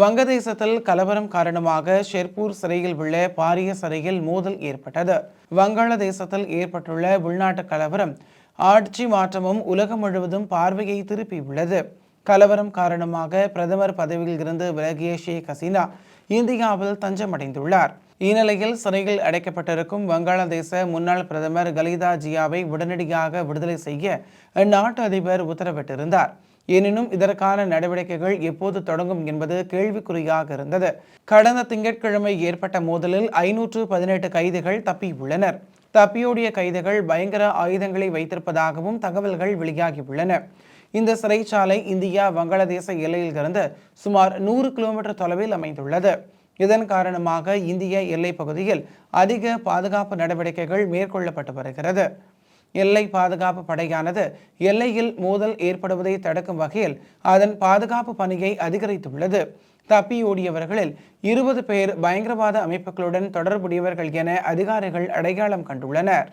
வங்கதேசத்தில் கலவரம் காரணமாக ஷெர்பூர் சிறையில் உள்ள பாரிய சிறையில் மோதல் ஏற்பட்டது. வங்காளதேசத்தில் ஏற்பட்டுள்ள உள்நாட்டு கலவரம் ஆட்சி மாற்றமும் உலகம் முழுவதும் பார்வையை திருப்பியுள்ளது. கலவரம் காரணமாக பிரதமர் பதவியில் இருந்து விலகிய ஷேக் ஹசீனா இந்தியாவில் தஞ்சமடைந்துள்ளார். இந்நிலையில் சிறையில் அடைக்கப்பட்டிருக்கும் வங்காளதேச முன்னாள் பிரதமர் கலிதா ஜியாவை உடனடியாக விடுதலை செய்ய அந்நாட்டு அதிபர் உத்தரவிட்டிருந்தார். எனினும் இதற்கான நடவடிக்கைகள் எப்போது தொடங்கும் என்பது கேள்விக்குறியாக இருந்தது. கடந்த திங்கட்கிழமை ஏற்பட்ட மோதலில் ஐநூற்று பதினெட்டு கைதிகள் தப்பியுள்ளனர். தப்பியோடிய கைதிகள் பயங்கர ஆயுதங்களை வைத்திருப்பதாகவும் தகவல்கள் வெளியாகியுள்ளன. இந்த சிறைச்சாலை இந்தியா வங்காளதேச எல்லையில் இருந்து சுமார் நூறு கிலோமீட்டர் தொலைவில் அமைந்துள்ளது. இதன் காரணமாக இந்திய எல்லைப் பகுதியில் அதிக பாதுகாப்பு நடவடிக்கைகள் மேற்கொள்ளப்பட்டு வருகிறது. எல்லை பாதுகாப்பு படையானது எல்லையில் மோதல் ஏற்படுவதை தடுக்கும் வகையில் அதன் பாதுகாப்பு பணியை அதிகரித்துள்ளது. தப்பியோடியவர்களில் இருபது பேர் பயங்கரவாத அமைப்புகளுடன் தொடர்புடையவர்கள் என அதிகாரிகள் அடையாளம் கண்டுள்ளனர்.